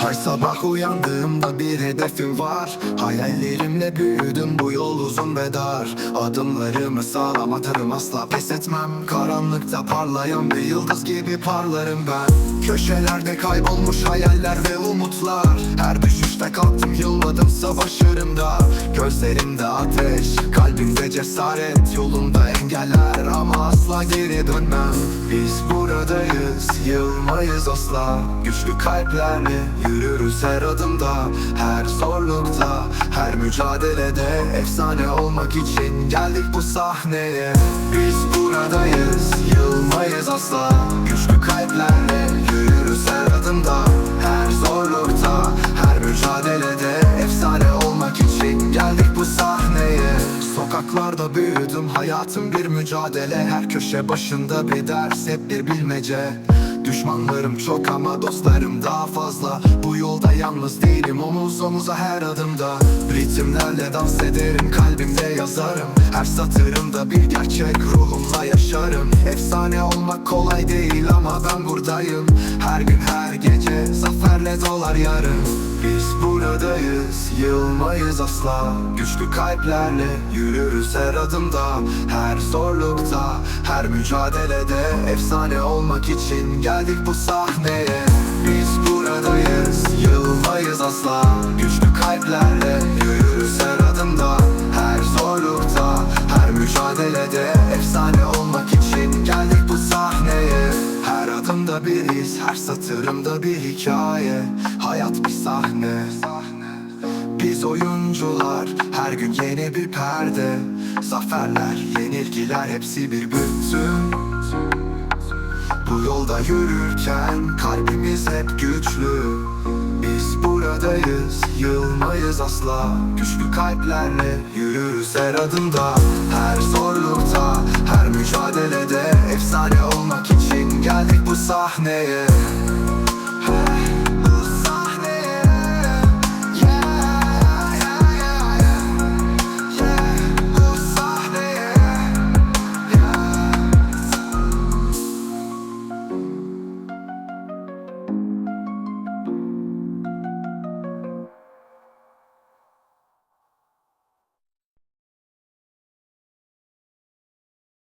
Her sabah uyandığımda bir hedefim var. Hayallerimle büyüdüm bu yol uzun ve dar. Adımlarımı sağlam atarım asla pes etmem. Karanlıkta parlayan bir yıldız gibi parlarım ben. Köşelerde kaybolmuş hayaller ve umutlar. Her düşüşte kalktım yılmadım savaşırım da Gözlerimde ateş, kalbimde cesaret. Yolumda engeller ama asla geri dönmem. Biz buradayız, yılmayız asla. Güçlü kalplerle yürürüz her adımda. Her zorlukta, her mücadelede Efsane olmak için geldik bu sahneye. Biz buradayız, yılmayız asla Sokaklarda büyüdüm hayatım bir mücadele. Her köşe başında bir ders hep bir bilmece. Düşmanlarım çok ama dostlarım daha fazla. Bu yolda yalnız değilim omuz omuza her adımda. Ritimlerle dans ederim kalbimde yazarım. Her satırımda bir gerçek ruhumla yaşarım. Efsane olmak kolay değil ama ben buradayım zaferle dolar yarım Biz buradayız yılmayız asla. Güçlü kalplerle yürürüz her adımda. Her zorlukta her mücadelede Efsane olmak için geldik bu sahneye. Biz buradayız yılmayız asla. Güçlü kalplerle yürürüz her adımda. Her zorlukta her mücadelede Efsane olmak Adımda bir iz her satırımda bir hikaye. Hayat bir sahne. Biz oyuncular her gün yeni bir perde. Zaferler, yenilgiler hepsi bir bütün. Bu yolda yürürken kalbimiz hep güçlü. Biz buradayız, yılmayız asla. Güçlü kalplerle yürürüz her adımda. Her zorlukta, her mücadelede Efsane sahneye